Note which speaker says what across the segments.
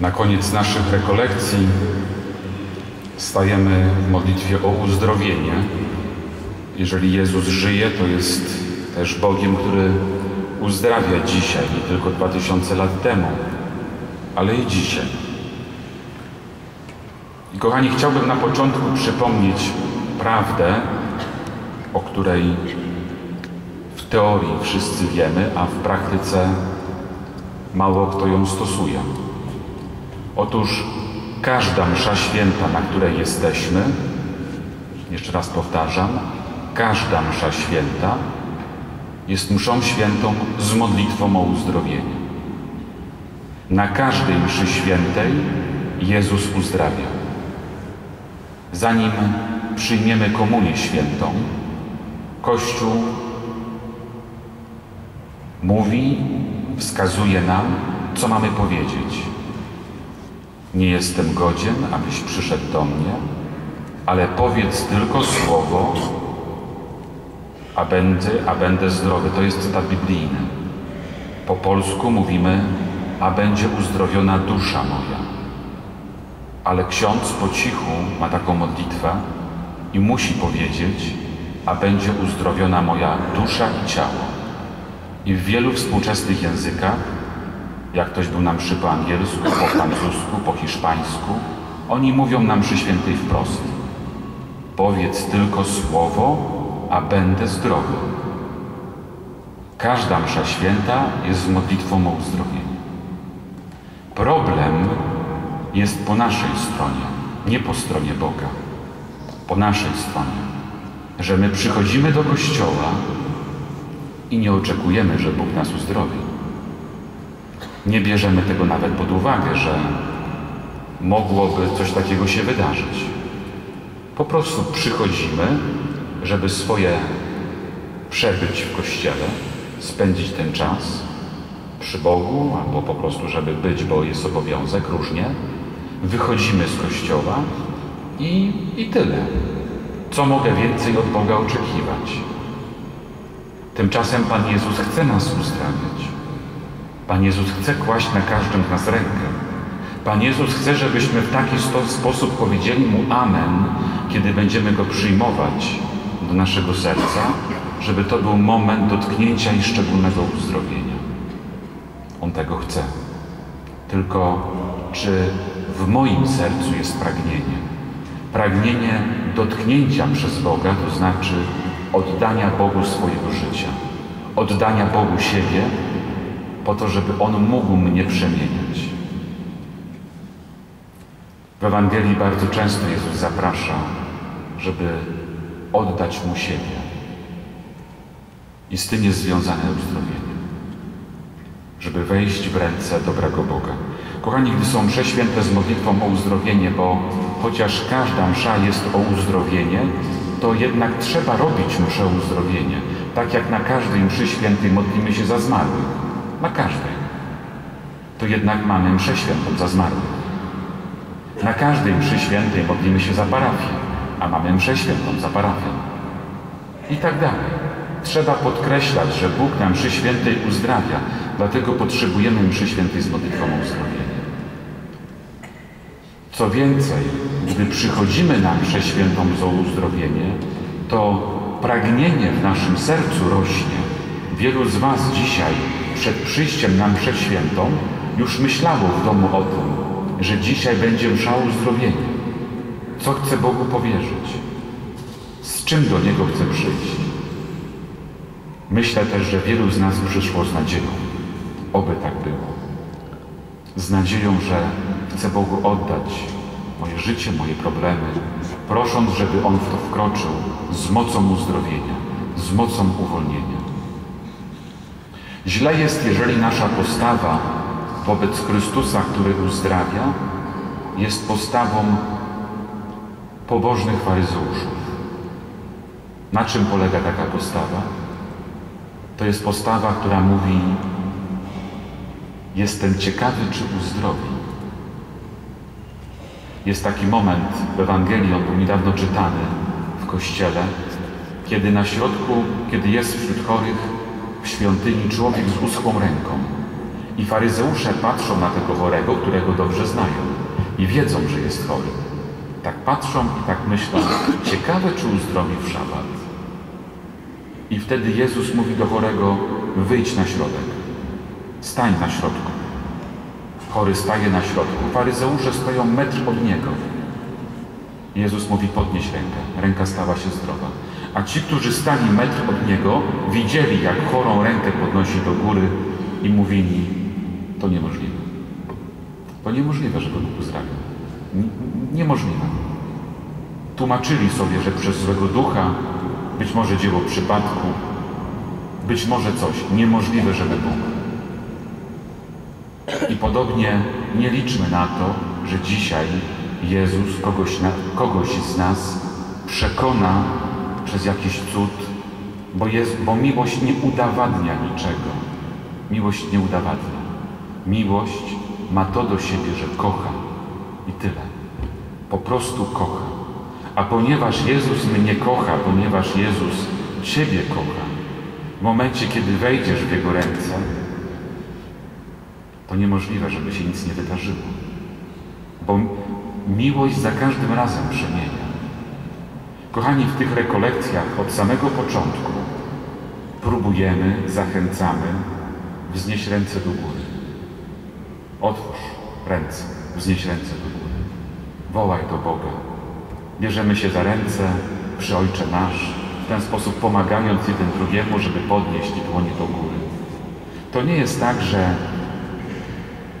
Speaker 1: Na koniec naszych rekolekcji stajemy w modlitwie o uzdrowienie. Jeżeli Jezus żyje, to jest też Bogiem, który uzdrawia dzisiaj, nie tylko dwa tysiące lat temu, ale i dzisiaj. I kochani, chciałbym na początku przypomnieć prawdę, o której w teorii wszyscy wiemy, a w praktyce mało kto ją stosuje. Otóż każda msza święta, na której jesteśmy, jeszcze raz powtarzam, każda msza święta jest mszą świętą z modlitwą o uzdrowienie. Na każdej mszy świętej Jezus uzdrawia. Zanim przyjmiemy komunię świętą, Kościół mówi, wskazuje nam, co mamy powiedzieć. Nie jestem godzien, abyś przyszedł do mnie, ale powiedz tylko słowo, a będę, a będę zdrowy. To jest cytat biblijny. Po polsku mówimy, a będzie uzdrowiona dusza moja. Ale ksiądz po cichu ma taką modlitwę i musi powiedzieć, a będzie uzdrowiona moja dusza i ciało. I w wielu współczesnych językach, jak ktoś był na mszy po angielsku, po francusku, po hiszpańsku, oni mówią nam mszy świętej wprost. Powiedz tylko słowo, a będę zdrowy. Każda msza święta jest modlitwą o uzdrowienie. Problem jest po naszej stronie, nie po stronie Boga. Po naszej stronie, że my przychodzimy do Kościoła i nie oczekujemy, że Bóg nas uzdrowi. Nie bierzemy tego nawet pod uwagę, że mogłoby coś takiego się wydarzyć. Po prostu przychodzimy, żeby swoje przebyć w Kościele, spędzić ten czas przy Bogu, albo po prostu, żeby być, bo jest obowiązek, różnie. Wychodzimy z Kościoła i, i tyle. Co mogę więcej od Boga oczekiwać? Tymczasem Pan Jezus chce nas uzdrawiać. Pan Jezus chce kłaść na każdym z nas rękę. Pan Jezus chce, żebyśmy w taki sposób powiedzieli Mu Amen, kiedy będziemy Go przyjmować do naszego serca, żeby to był moment dotknięcia i szczególnego uzdrowienia. On tego chce. Tylko czy w moim sercu jest pragnienie? Pragnienie dotknięcia przez Boga, to znaczy oddania Bogu swojego życia, oddania Bogu siebie, po to, żeby On mógł mnie przemieniać. W Ewangelii bardzo często Jezus zaprasza, żeby oddać Mu siebie. I z tym jest związane uzdrowienie. Żeby wejść w ręce dobrego Boga. Kochani, gdy są msze święte z modlitwą o uzdrowienie, bo chociaż każda msza jest o uzdrowienie, to jednak trzeba robić mszę uzdrowienie. Tak jak na każdej mszy świętej modlimy się za zmarłych. Na każdej. To jednak mamy mszę świętą za zmarłych. Na każdej mszy świętej modlimy się za parafię, a mamy mszę świętą za parafię. I tak dalej. Trzeba podkreślać, że Bóg na mszy świętej uzdrawia, dlatego potrzebujemy mszy świętej z modlitwą o uzdrowienie. Co więcej, gdy przychodzimy na mszę świętą za uzdrowienie, to pragnienie w naszym sercu rośnie. Wielu z Was dzisiaj przed przyjściem na mszę świętą już myślało w domu o tym, że dzisiaj będzie msza uzdrowienia. Co chce Bogu powierzyć? Z czym do Niego chce przyjść? Myślę też, że wielu z nas przyszło z nadzieją. Oby tak było. Z nadzieją, że chcę Bogu oddać moje życie, moje problemy, prosząc, żeby On w to wkroczył z mocą uzdrowienia, z mocą uwolnienia. Źle jest, jeżeli nasza postawa wobec Chrystusa, który uzdrawia, jest postawą pobożnych faryzeuszów. Na czym polega taka postawa? To jest postawa, która mówi: Jestem ciekawy, czy uzdrowi. Jest taki moment w Ewangelii, on był niedawno czytany w kościele, kiedy na środku, kiedy jest wśród chorych w świątyni człowiek z uschłą ręką I faryzeusze patrzą na tego chorego, którego dobrze znają i wiedzą, że jest chory. Tak patrzą i tak myślą, ciekawe czy uzdrowi w szabat. I wtedy Jezus mówi do chorego, wyjdź na środek, stań na środku. Chory staje na środku. Faryzeusze stoją metr od niego. Jezus mówi, podnieś rękę. Ręka stała się zdrowa. A ci, którzy stali metr od niego, widzieli, jak chorą rękę podnosi do góry i mówili, to niemożliwe. To niemożliwe, żeby Bóg uzdrawiał. Niemożliwe. Tłumaczyli sobie, że przez złego ducha, być może dzieło przypadku, być może coś. Niemożliwe, żeby Bóg. I podobnie nie liczmy na to, że dzisiaj Jezus kogoś, na, kogoś z nas przekona przez jakiś cud, bo, jest, bo miłość nie udowadnia niczego. Miłość nie udowadnia. Miłość ma to do siebie, że kocha. I tyle. Po prostu kocha. A ponieważ Jezus mnie kocha, ponieważ Jezus Ciebie kocha, w momencie, kiedy wejdziesz w Jego ręce, to niemożliwe, żeby się nic nie wydarzyło. Bo miłość za każdym razem przemienia. Kochani, w tych rekolekcjach od samego początku próbujemy, zachęcamy wznieść ręce do góry. Otwórz ręce, wznieś ręce do góry. Wołaj do Boga. Bierzemy się za ręce przy Ojcze Nasz, w ten sposób pomagając jeden drugiemu, żeby podnieść dłonie do góry. To nie jest tak, że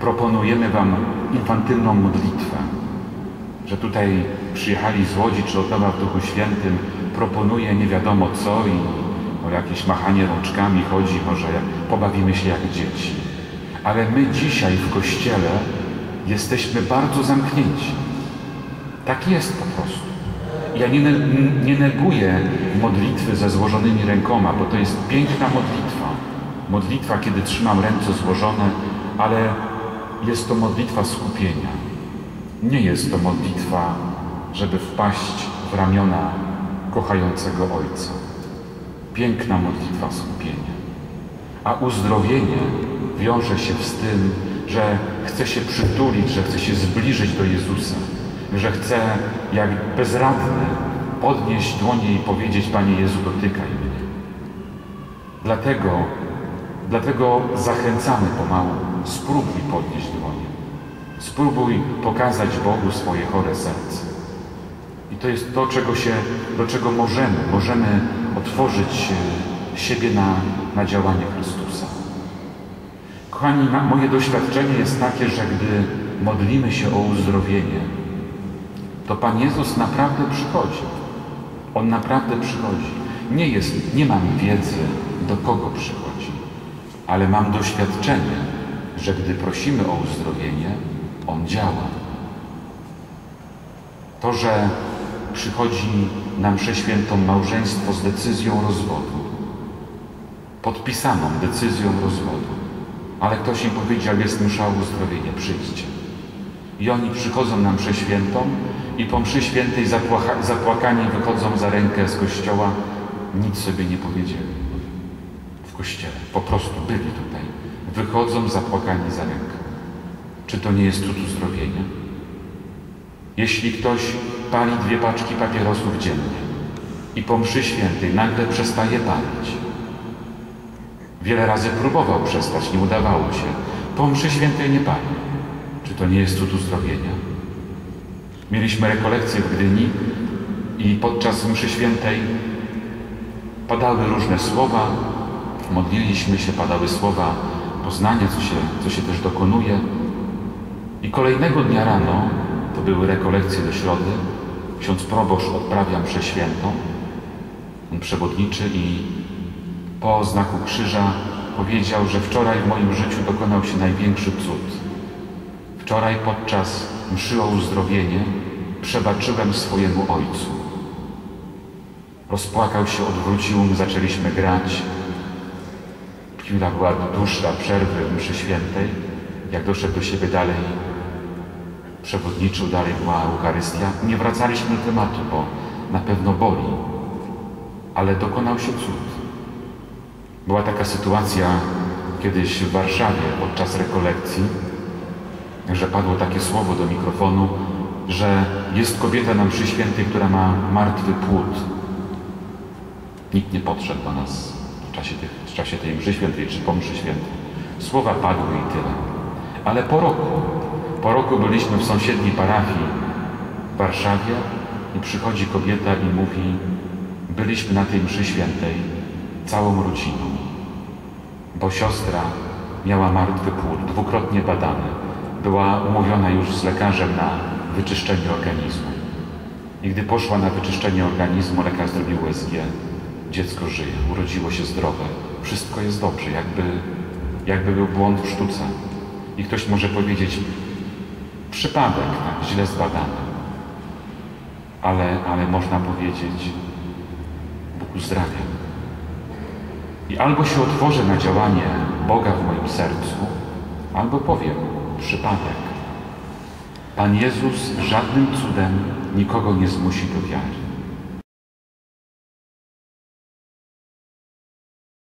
Speaker 1: proponujemy Wam infantylną modlitwę, że tutaj przyjechali z Łodzi czy od nowa w Duchu Świętym, proponuje nie wiadomo co i o jakieś machanie rączkami chodzi, może pobawimy się jak dzieci. Ale my dzisiaj w Kościele jesteśmy bardzo zamknięci. Tak jest po prostu. Ja nie, nie neguję modlitwy ze złożonymi rękoma, bo to jest piękna modlitwa. Modlitwa, kiedy trzymam ręce złożone, ale jest to modlitwa skupienia. Nie jest to modlitwa, żeby wpaść w ramiona kochającego Ojca. Piękna modlitwa skupienia. A uzdrowienie wiąże się z tym, że chce się przytulić, że chce się zbliżyć do Jezusa, że chce jak bezradny podnieść dłonie i powiedzieć Panie Jezu, dotykaj mnie. Dlatego, dlatego zachęcamy pomału, spróbuj podnieść dłonie. Spróbuj pokazać Bogu swoje chore serce. To jest to, czego się, do czego możemy. Możemy otworzyć siebie na, na działanie Chrystusa. Kochani, moje doświadczenie jest takie, że gdy modlimy się o uzdrowienie, to Pan Jezus naprawdę przychodzi. On naprawdę przychodzi. Nie jest, nie mam wiedzy, do kogo przychodzi, ale mam doświadczenie, że gdy prosimy o uzdrowienie, On działa. To, że przychodzi nam przeświętą małżeństwo z decyzją rozwodu, podpisaną decyzją rozwodu, ale ktoś im powiedział, jest msza o uzdrowienie, przyjdźcie. I oni przychodzą nam przeświętą i po mszy świętej zapłaka, zapłakani wychodzą za rękę z kościoła, nic sobie nie powiedzieli w kościele. Po prostu byli tutaj. Wychodzą zapłakani za rękę. Czy to nie jest cud uzdrowienia? Jeśli ktoś pali dwie paczki papierosów dziennie i po mszy świętej nagle przestaje palić, wiele razy próbował przestać, nie udawało się, po mszy świętej nie pali. Czy to nie jest cud uzdrowienia? Mieliśmy rekolekcję w Gdyni i podczas mszy świętej padały różne słowa, modliliśmy się, padały słowa poznania, co się, co się też dokonuje. I kolejnego dnia rano, to były rekolekcje do środy, ksiądz proboszcz odprawia mszę świętą, on przewodniczy i po znaku krzyża powiedział, że wczoraj w moim życiu dokonał się największy cud. Wczoraj podczas mszy o uzdrowienie przebaczyłem swojemu ojcu. Rozpłakał się, odwrócił, zaczęliśmy grać. Chwila była dłuższa przerwy mszy świętej. Jak doszedł do siebie dalej, przewodniczył, dalej była Eucharystia. Nie wracaliśmy do tematu, bo na pewno boli, ale dokonał się cud. Była taka sytuacja kiedyś w Warszawie podczas rekolekcji, że padło takie słowo do mikrofonu, że jest kobieta na mszy świętej, która ma martwy płód. Nikt nie podszedł do nas w czasie, tych, w czasie tej mszy świętej czy po mszy świętej. Słowa padły i tyle. Ale po roku, po roku byliśmy w sąsiedniej parafii w Warszawie i przychodzi kobieta i mówi byliśmy na tej mszy świętej całą rodziną, bo siostra miała martwy płód, dwukrotnie badany. Była umówiona już z lekarzem na wyczyszczenie organizmu. I gdy poszła na wyczyszczenie organizmu, lekarz zrobił USG. Dziecko żyje, urodziło się zdrowe. Wszystko jest dobrze, jakby, jakby był błąd w sztuce. I ktoś może powiedzieć, przypadek, tak, źle zbadany. Ale, ale można powiedzieć, Bóg uzdrawia. I albo się otworzę na działanie Boga w moim sercu, albo powiem, przypadek. Pan Jezus żadnym cudem nikogo nie zmusi do wiary.